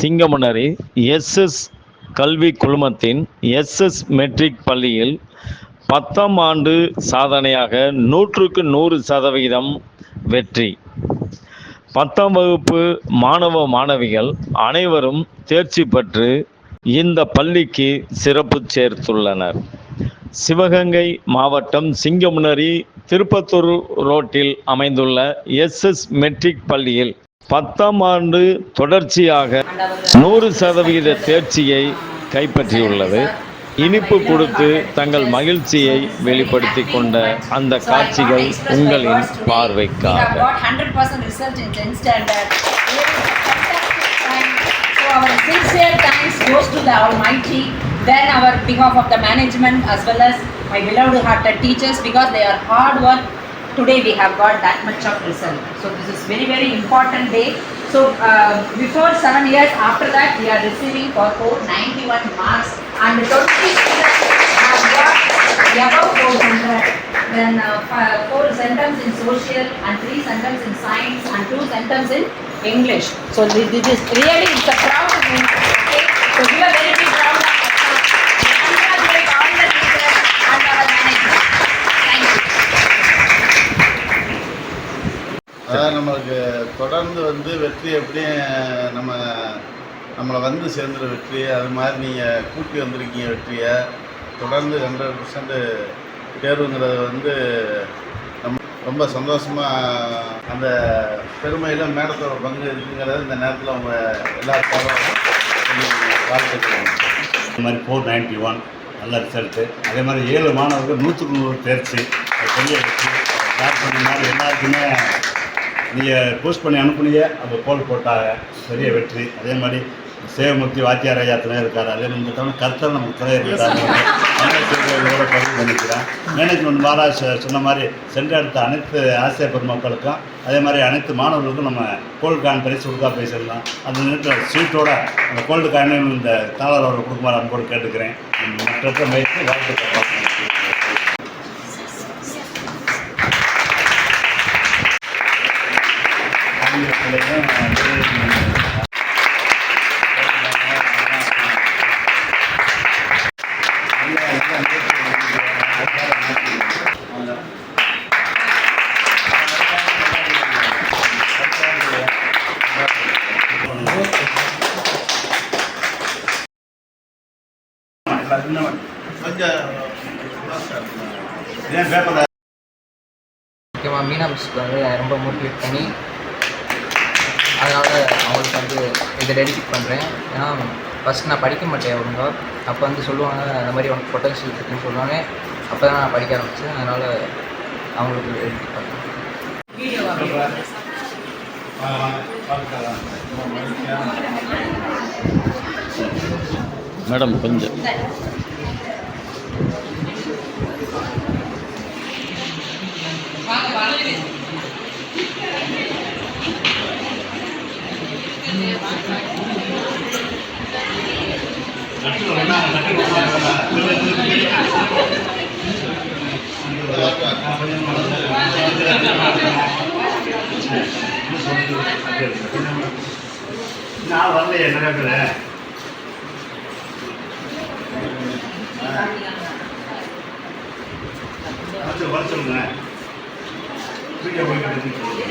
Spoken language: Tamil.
சிங்கமுனரி எஸ்எஸ் கல்வி குழுமத்தின் எஸ்எஸ் மெட்ரிக் பள்ளியில் பத்தாம் ஆண்டு சாதனையாக நூற்றுக்கு நூறு சதவிகிதம் வெற்றி. பத்தாம் வகுப்பு மாணவ மாணவிகள் அனைவரும் தேர்ச்சி பெற்று இந்த பள்ளிக்கு சிறப்பு சேர்த்துள்ளனர். சிவகங்கை மாவட்டம் சிங்கமுனரி திருப்பத்தூர் ரோட்டில் அமைந்துள்ள எஸ்எஸ் மெட்ரிக் பள்ளியில் பத்தாம் ஆண்டு தொடர்ச்சியாக நூறு சதவீத தேர்ச்சியை கைப்பற்றியுள்ளது இனிப்பு கொடுத்து தங்கள் மகிழ்ச்சியை வெளிப்படுத்தி கொண்ட அந்த காட்சிகள் உங்களின் பார்வைக்காக Then our behalf of the management as well Today we have got that much of result. So this is very very important day. So uh, before seven years after that we are receiving for 491 marks and 20 students have got above 400. Then uh, four sentence in social and three sentence in science and two sentence in English. So this, this is really it's a proud moment. Okay? So we are தொடர்ந்து வந்து வெற்றி எப்படியும் நம்ம நம்மளை வந்து சேர்ந்துற வெற்றி அது மாதிரி நீங்கள் கூட்டி வந்திருக்கீங்க வெற்றியை தொடர்ந்து ஹண்ட்ரட் பர்சன்ட்டு தேர்வுங்கிறது வந்து நம் ரொம்ப சந்தோஷமாக அந்த பெருமையில் மேடத்தோட பங்கு இருக்குங்கிறத இந்த நேரத்தில் அவங்க எல்லா சார்பாகவும் இந்த மாதிரி ஃபோர் நைன்ட்டி ஒன் நல்ல ரிசல்ட்டு அதே மாதிரி ஏழு மாணவர்கள் நூற்றுக்கு நூறு தேர்ச்சி. பெரிய வெற்றி. ஸ்டார்ட் மாதிரி எல்லாருக்குமே நீங்கள் போஸ்ட் பண்ணி அனுப்புனீங்க அந்த கோல் போட்டாங்க. பெரிய வெற்றி. அதே மாதிரி சேவமூர்த்தி வாத்தியார் ஐயா துணை இருக்கார். அதே மாதிரி இந்த தவணை கர்த்தர் நமக்கு துணை இருக்கிறாங்க பதிவு பண்ணிக்கிறேன் மேனேஜ்மெண்ட் மகாராஜ் சொன்ன மாதிரி சென்றெடுத்த அனைத்து ஆசிரியர் பெருமக்களுக்கும் அதே மாதிரி அனைத்து மாணவர்களுக்கும் நம்ம கோல்டு காயின் பரிசு கொடுக்கா பேசிடலாம். அந்த நேரத்தில் சீட்டோட அந்த கோல்டு காயினும் இந்த தாளரோட கொடுக்குமாறு அன்போடு கேட்டுக்கிறேன். மற்ற முயற்சி வாழ்த்துக்கள். முக்கியமாக மீனா மிஸ்க்கு வந்து ரொம்ப மோட்டிவேட் பண்ணி அதனால் அவங்களுக்கு வந்து இதை டெடிகேட் பண்ணுறேன் ஏன்னா ஃபஸ்ட் நான் படிக்க மாட்டேன் ஒழுங்கா. அப்போ வந்து சொல்லுவாங்க அந்த மாதிரி உனக்கு பொட்டன்ஷியல் இருக்குன்னு சொல்லுவாங்க. அப்போ தான் நான் படிக்க ஆரம்பித்தேன் அதனால் அவங்களுக்கு டெடிகேட் பண்ணுறேன் மேடம் கொஞ்சம். நான் வரலையே நடக்கல வர சொல்லுங்க வீடியோ போய்